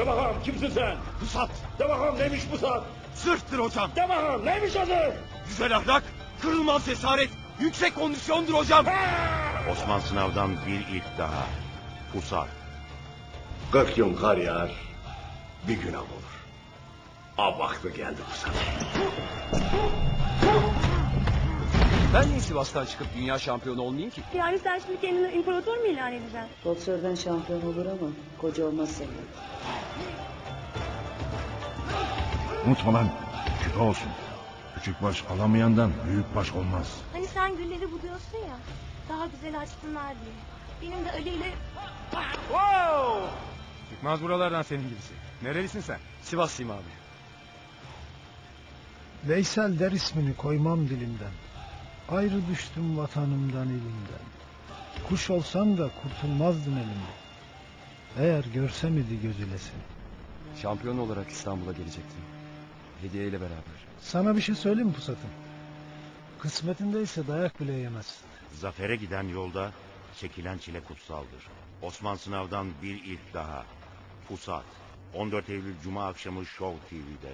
De bakalım kimsin sen? Pusat. De bakalım neymiş bu saat? Zırhtır hocam. De bakalım neymiş adı? Güzel ahlak, kırılmaz cesaret, yüksek kondisyondur hocam. Osman Sınav'dan bir ilk daha. Pusat. 40 yıl kar yağar, bir günah olur. Av vakti geldi bu sana. Ben niye Sivas'tan çıkıp dünya şampiyonu olmayayım ki? Yani sen şimdi kendini imparator mu ilan edeceksin? Boksörden şampiyon olur ama koca olmaz senin. Unutma lan. Küpe olsun. Küçük baş alamayandan büyük baş olmaz. Hani sen gülleri buluyorsun ya. Daha güzel açsınlar diye. Benim de Ali ile Çıkmaz buralardan senin gibisi. Nerelisin sen? Sivaslıyım abi. Veysel der ismini koymam dilimden. Ayrı düştüm vatanımdan elimden. Kuş olsam da kurtulmazdım elimden. Eğer görsem idi gözülesin. Şampiyon olarak İstanbul'a gelecektim. Hediyeyle beraber. Sana bir şey söyleyeyim mi Pusat'ım? Kısmetindeyse dayak bile yemezsin. Zafere giden yolda çekilen çile kutsaldır. Osman Sınav'dan bir ilk daha. Pusat. 14 Eylül Cuma akşamı Show TV'de.